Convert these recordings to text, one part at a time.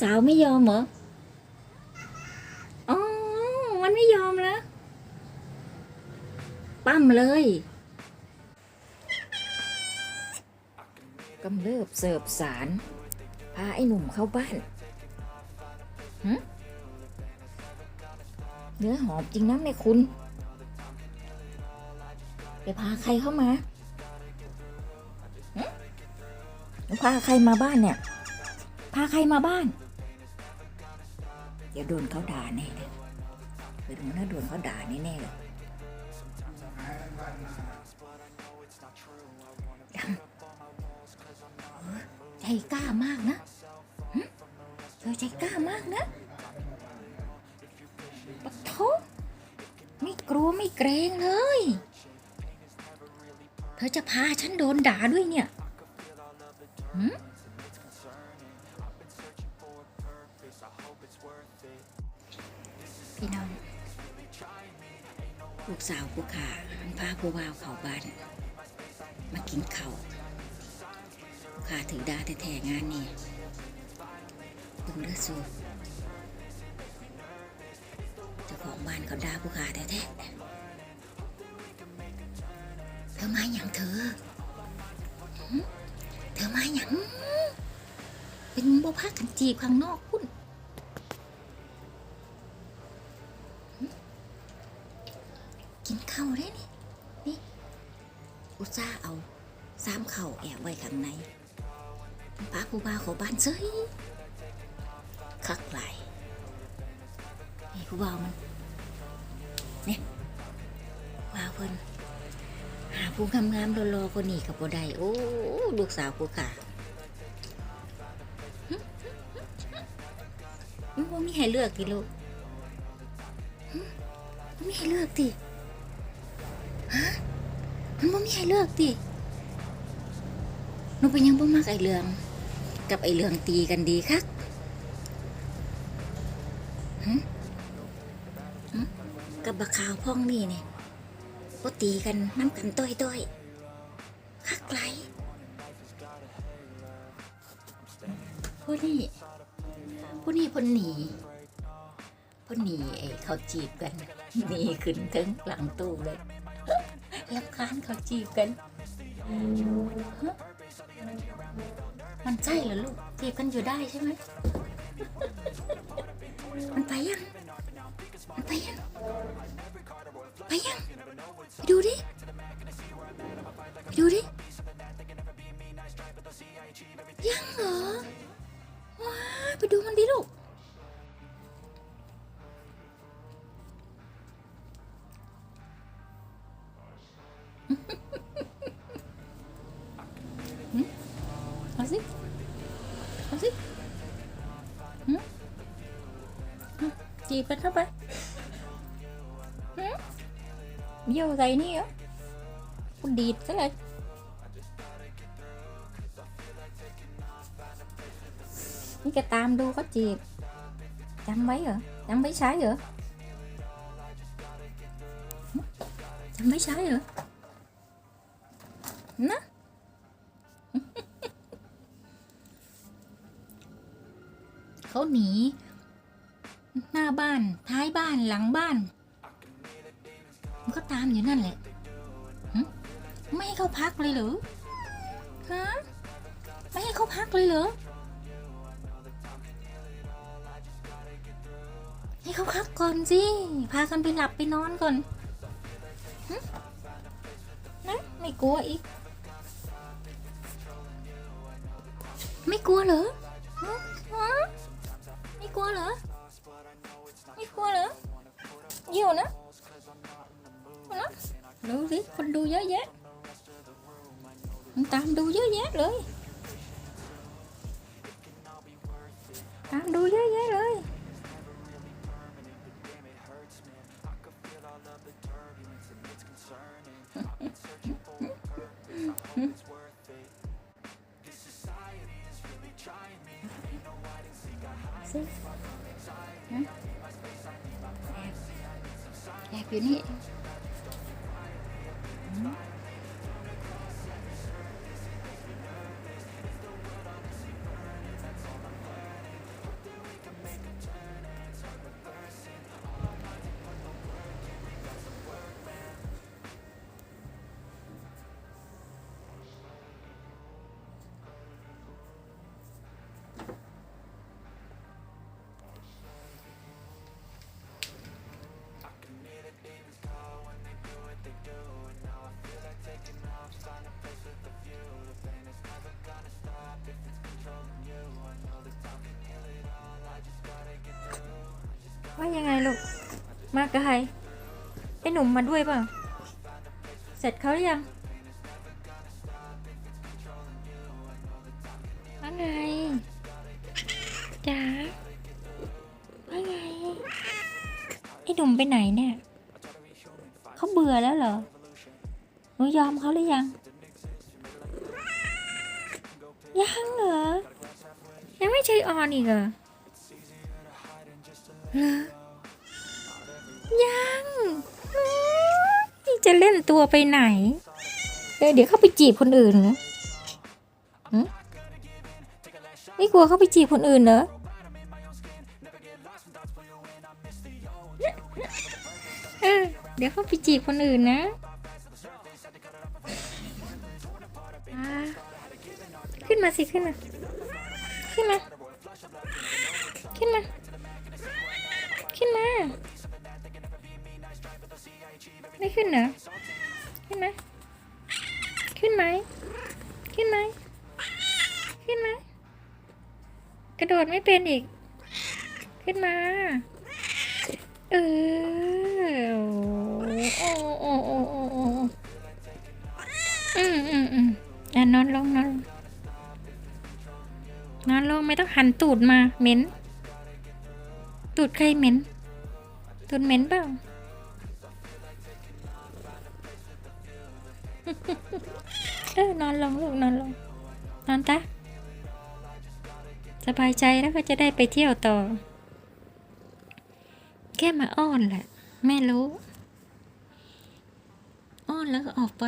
สาวไม่ยอมเหรอ อ๋อ มันไม่ยอมแล้วปั้มเลยกำเริบเสิร์ฟสาร พาไอ้หนุ่มเข้าบ้านหเนื้อหอมจริงนะแม่คุณไปพาใครเข้ามาพาใครมาบ้านเนี่ย พาใครมาบ้าน เดี๋ยวโดนเขาด่าแน่เลยไปดูนโดนเขาด่าแน่เลยใจกล้ามากนะเธอใจกล้ามากนะปะโทไม่กลัวไม่เกรงเลย เธอจะพาฉันโดนด่าด้วยเนี่ยหึ พี่น้อง ลูกสาวผู้ขาพาผู้บ่าวเขาบ้าน มากินเขาวผู้ขาถือดาแท้ๆงานนี่เบิ่งเลือดสูบเจ้าของบ้านเขาด่าผู้ขาแท้ๆเธอมาอย่างเธอ เธอมาอย่างเป็นบ่พักกันจีบข้างนอกคุณ กินข้าได้นี่ นี่ อุตส่าห์เอาสามเข่าแอบไว้ข้างในป้าผู้บ่าวขอบ้านเซยคักไหลนี่ผู้บ่าวมันเนี่ยบ่าเพิ่นหาผู้งามๆรอๆคนนี้กับบ่ได้โอ้ลูกสาวผู้ขาหึมันบ่มีให้เลือกติลูกหึมันมีให้เลือก มันบ่มีให้เลือกติหนูเป็นยังบ่มักไอ้เรือง กับไอ้เรืองตีกันดีคักหึหึกับบักขาวพ่องนี่เนี่ยบ่ตีกันน้ำกันต้อยต้อยคักไหลผู้นี่ผู้นี่เพนหนีเพนหนีไอ้เขาจีบกันหนีขึ้นถึงหลังตู้เลย รำคาญเขาจีบกันมันใช่เหรอลูกจีบกันอยู่ได้ใช่ไหมมันไปยัง มันไปยัง ไปยัง ไปดูดิ ไปดูดิ ยังเหรอ ว้าไปดูมันดิลูก จีบกันเข้าไปหึเยี่ยวอะไรนี่เหรอกูดีดซะเลยนี่แกตามดูเขาจีบจำไว้เหรอจำไว้ใช้เหรอจำไว้ใช้เหรอนะเขาหนี หน้าบ้าน ท้ายบ้านหลังบ้าน มันก็ตามอยู่นั่นแหละไม่ให้เขาพักเลยเหรอฮะไม่ให้เขาพักเลยเหรอให้เขาพักก่อนสิพากันไปหลับไปนอนก่อนนะไม่กลัวอีก ไม่กลัวเหรอฮะไม่กลัวเหรอ เยี่ยวนะนะดูสิคนดูเยอะแย แอบอยู่นี่ ว่ายังไงลูก มากับใครไอ้หนุ่มมาด้วยเปล่าเสร็จเขาหรือยังว่าไงจ๋าว่าไงไอ้หนุ่มไปไหนเนี่ยเขาเบื่อแล้วเหรอหนูยอมเขาหรือยัง ยังเหรอยังไม่ใช่ออนอีกเหรอ ยังนี่จะเล่นตัวไปไหน เดี๋ยวเดี๋ยวเขาไปจีบคนอื่นเหรอหึไม่กลัวเขาไปจีบคนอื่นเหรอเออเดี๋ยวเขาไปจีบคนอื่นนะขึ้นมาสิขึ้นมาขึ้นมาขึ้นมา ไม่ขึ้นเหรอ ขึ้นไหม ขึ้นไหม ขึ้นไหม ขึ้นไหม กระโดดไม่เป็นอีก ขึ้นมา เออ โอ้โอ้โอ้โอ้โอ้อืมอืมอืมอะนอนลงนอนลงนอนลงไม่ต้องหันตูดมาเหม็น ตูดใครเหม็น ตูดเหม็นเปล่า เออนอนลงลูกนอนลง นอนตะสบายใจแล้วก็จะได้ไปเที่ยวต่อ แค่มาอ้อนแหละ แม่รู้ อ้อนแล้วก็ออกไป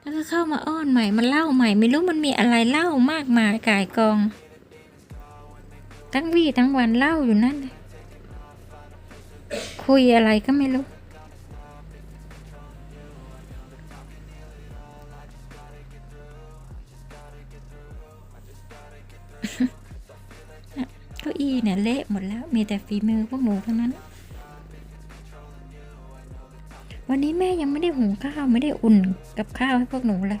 แล้วก็เข้ามาอ้อนใหม่ มันเล่าใหม่ ไม่รู้มันมีอะไรเล่ามากมายกายกอง ทั้งวี่ทั้งวันเล่าอยู่นั่นน่ะ คุยอะไรก็ไม่รู้ เก้าอี้เนี่ยเละหมดแล้ว มีแต่ฝีมือพวกหนูทั้งนั้น วันนี้แม่ยังไม่ได้หุงข้าว ไม่ได้อุ่นกับข้าวให้พวกหนูเลย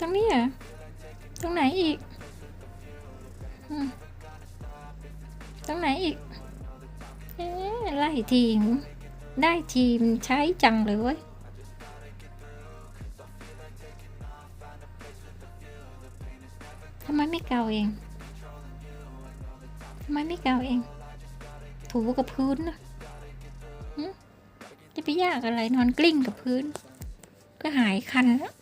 ตรงนี้เหรอตรงไหนอีกตรงไหนอีกอไล่ทีม ได้ทีมใช้จังเลยเว้ยทำไมไม่เกาเองทำไมไม่เกาเอง ถูกับพื้นนะจะไปยากอะไรนอนกลิ้งกับพื้น ก็หายคันแล้ว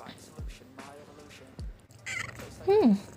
อืม